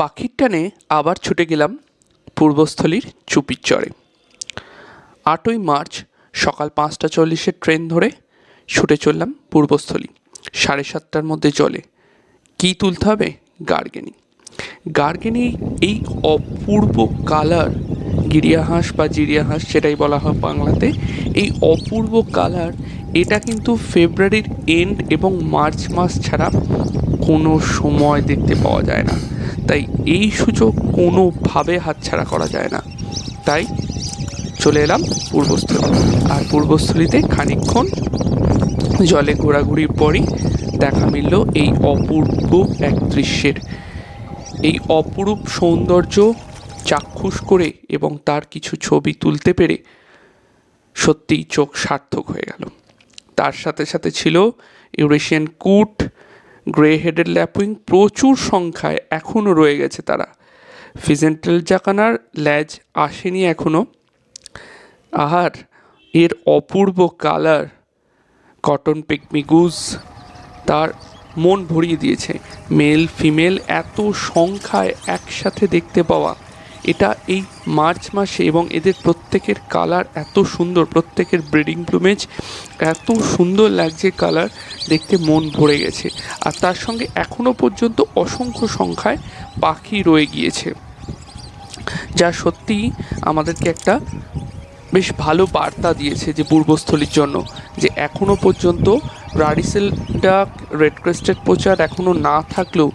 পাখির টানে আবার ছুটে গেলাম পূর্বস্থলীর চুপির চরে। আটই মার্চ সকাল পাঁচটা চল্লিশের ট্রেন ধরে ছুটে চললাম পূর্বস্থলী। সাড়ে সাতটার মধ্যে চলে। কী তুলতে হবে? গার্গেনি। গার্গেনি এই অপূর্ব কালার গিরিয়া হাঁস বা জিরিয়া হাঁস সেটাই বলা হয় বাংলাতে, এই অপূর্ব কালার, এটা কিন্তু ফেব্রুয়ারির এন্ড এবং মার্চ মাস ছাড়া কোনো সময় দেখতে পাওয়া যায় না। তাই এই সুযোগ কোনোভাবে হাতছাড়া করা যায় না। তাই চলে এলাম পূর্বস্থলী। আর পূর্বস্থলীতে খানিকক্ষণ জলে ঘোরাঘুরির পরই দেখা মিলল এই অপূর্ব এক দৃশ্যের। এই অপরূপ সৌন্দর্য চাক্ষুষ করে এবং তার কিছু ছবি তুলতে পেরে সত্যিই চোখ সার্থক হয়ে গেল। তার সাথে সাথে ছিল ইউরেশিয়ান কুট গ্রে হেডেড ল্যাপুইং প্রচুর সংখ্যায় এখনও রয়ে গেছে তারা। ফিজেন্টাল জাকানার ল্যাজ আসেনি এখনও। আর এর অপূর্ব কালার কটন পিকমিগুজ তার মন ভরিয়ে দিয়েছে। মেল, ফিমেল এত সংখ্যায় একসাথে দেখতে পাওয়া এটা এই মার্চ মাসে এবং এদের প্রত্যেকের কালার এত সুন্দর, প্রত্যেকের ব্রিডিং প্লুমেজ এত সুন্দর লাগছে কালার, দেখতে মন ভরে গেছে। আর তার সঙ্গে এখনও পর্যন্ত অসংখ্য সংখ্যায় পাখি রয়ে গিয়েছে। যা সত্যিই আমাদেরকে একটা বেশ ভালো বার্তা দিয়েছে যে পূর্বস্থলীর জন্য, যে এখনও পর্যন্ত রাডিসেল ডাক রেড ক্রেস্টেড পোচার এখনও না থাকলেও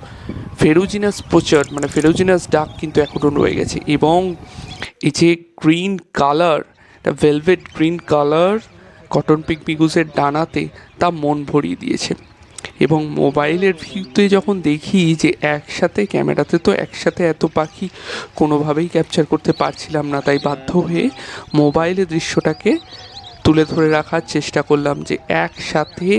ফেরোজিনাস পোচার মানে ফেরোজিনাস ডাক কিন্তু এখনও রয়ে গেছে এবং এই যে green colour velvet green colour cotton pick পিগুসের ডানাতে তা মন ভরিয়ে দিয়েছে। এবং মোবাইলের ভিউতে যখন দেখি যে একসাথে, ক্যামেরাতে তো একসাথে এত পাখি কোনোভাবেই ক্যাপচার করতে পারছিলাম না, তাই বাধ্য হয়ে মোবাইলে দৃশ্যটাকে তুলে ধরে রাখার চেষ্টা করলাম যে একসাথে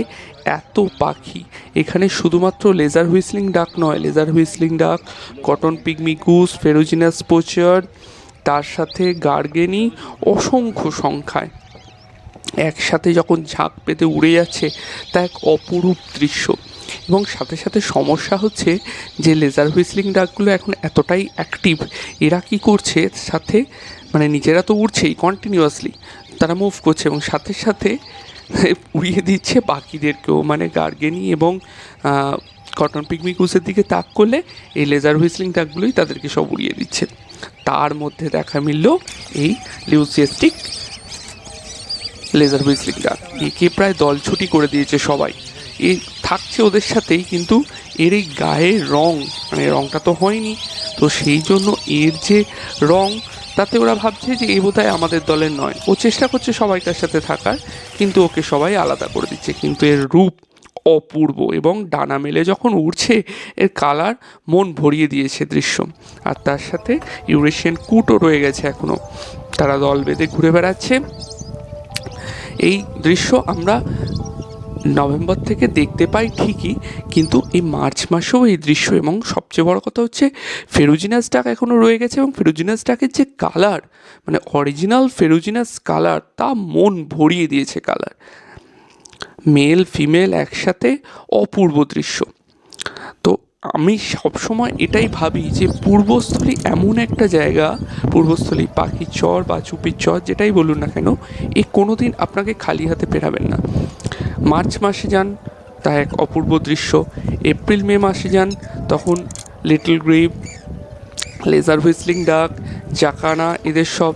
এত পাখি। এখানে শুধুমাত্র লেজার হুইসলিং ডাক নয় lesser whistling duck cotton pygmy goose ferruginous pochard তার সাথে গার্গেনি অসংখ্য সংখ্যায়। একসাথে যখন ঝাঁক পেতে উড়ে যাচ্ছে, তা এক অপরূপ দৃশ্য। এবং সাথে সাথে সমস্যা হচ্ছে যে লেজার হুইসলিং ডাকগুলো এখন এতটাই অ্যাক্টিভ এরা কি করছে? সাথে মানে নিজেরা তো উড়ছেই কন্টিনিউয়াসলি তারা মুভ করছে এবং সাথে সাথে উড়িয়ে দিচ্ছে বাকিদেরকেও মানে গার্গেনি এবং কটন পিকমিকুসের দিকে তাক করলে এই লেজার হুইসলিং ডাকগুলোই তাদেরকে সব উড়িয়ে দিচ্ছে। তার মধ্যে দেখা মিলল এই লিউসিয়াস্টিক লেজার হুইসলিং ডাক একে প্রায় দলছুটি করে দিয়েছে সবাই। এ থাকছে ওদের সাথেই, কিন্তু এর এই গায়ের রং মানে রংটা তো হয়নি। তো সেই জন্য এর যে রং তাতে ওরা ভাবছে যে এ বোধহয় আমাদের দলের নয়। ও চেষ্টা করছে সবাইকার সাথে থাকার, কিন্তু ওকে সবাই আলাদা করে দিচ্ছে। কিন্তু এর রূপ অপূর্ব এবং ডানা মেলে যখন উড়ছে, এর কালার মন ভরিয়ে দিয়েছে দৃশ্য। আর তার সাথে ইউরেশিয়ান কুটও রয়ে গেছে এখনও তারা দল বেঁধে ঘুরে বেড়াচ্ছে। এই দৃশ্য আমরা নভেম্বর থেকে দেখতে পাই ঠিকই, কিন্তু এই মার্চ মাসেও এই দৃশ্য এবং সবচেয়ে বড় কথা হচ্ছে ফেরুজিনাস ডাক এখনও রয়ে গেছে এবং ফেরুজিনাস ডাকের যে কালার মানে অরিজিনাল ফেরুজিনাস কালার, তা মন ভরিয়ে দিয়েছে কালার। মেল ফিমেল একসাথে অপূর্ব দৃশ্য। তো আমি সবসময় এটাই ভাবি যে পূর্বস্থলী এমন একটা জায়গা, পূর্বস্থলী পাখির চর বা চুপির চর, যেটাই বলুন না কেন, এ কোনো দিন আপনাকে খালি হাতে পেরাবেন না। মার্চ মাসে যান, তা এক অপূর্ব দৃশ্য। এপ্রিল, মে মাসে যান, তখন লিটল গ্রিপ লেজার হুইসলিং ডাক জাকানা এদের সব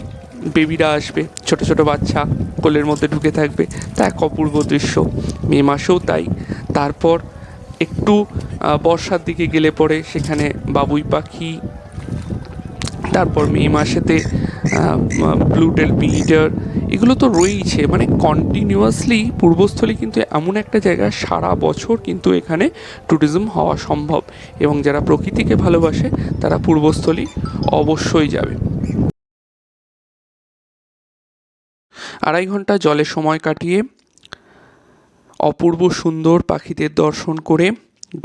বেবিরা আসবে। ছোট ছোট বাচ্চা কোলের মধ্যে ঢুকে থাকবে। তা এক অপূর্ব দৃশ্য। মে মাসেও তাই। তারপর একটু বর্ষার দিকে গেলে পরে সেখানে বাবুই পাখি। তারপর মে মাসেতে ব্লুটেল বিটার এগুলো তো রয়েইছে। মানে কন্টিনিউয়াসলি পূর্বস্থলী কিন্তু এমন একটা জায়গা, সারা বছর কিন্তু এখানে ট্যুরিজম হওয়া সম্ভব। এবং যারা প্রকৃতিকে ভালোবাসে, তারা পূর্বস্থলী অবশ্যই যাবে। আড়াই ঘণ্টা জলে সময় কাটিয়ে, অপূর্ব সুন্দর পাখিদের দর্শন করে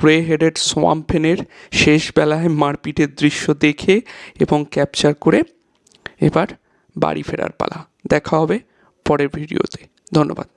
গ্রে হেডেড সোয়াম্পেনের শেষ বেলায় মারপিটের দৃশ্য দেখে এবং ক্যাপচার করে এবার বাড়ি ফেরার পালা। দেখা হবে পরের ভিডিওতে। ধন্যবাদ।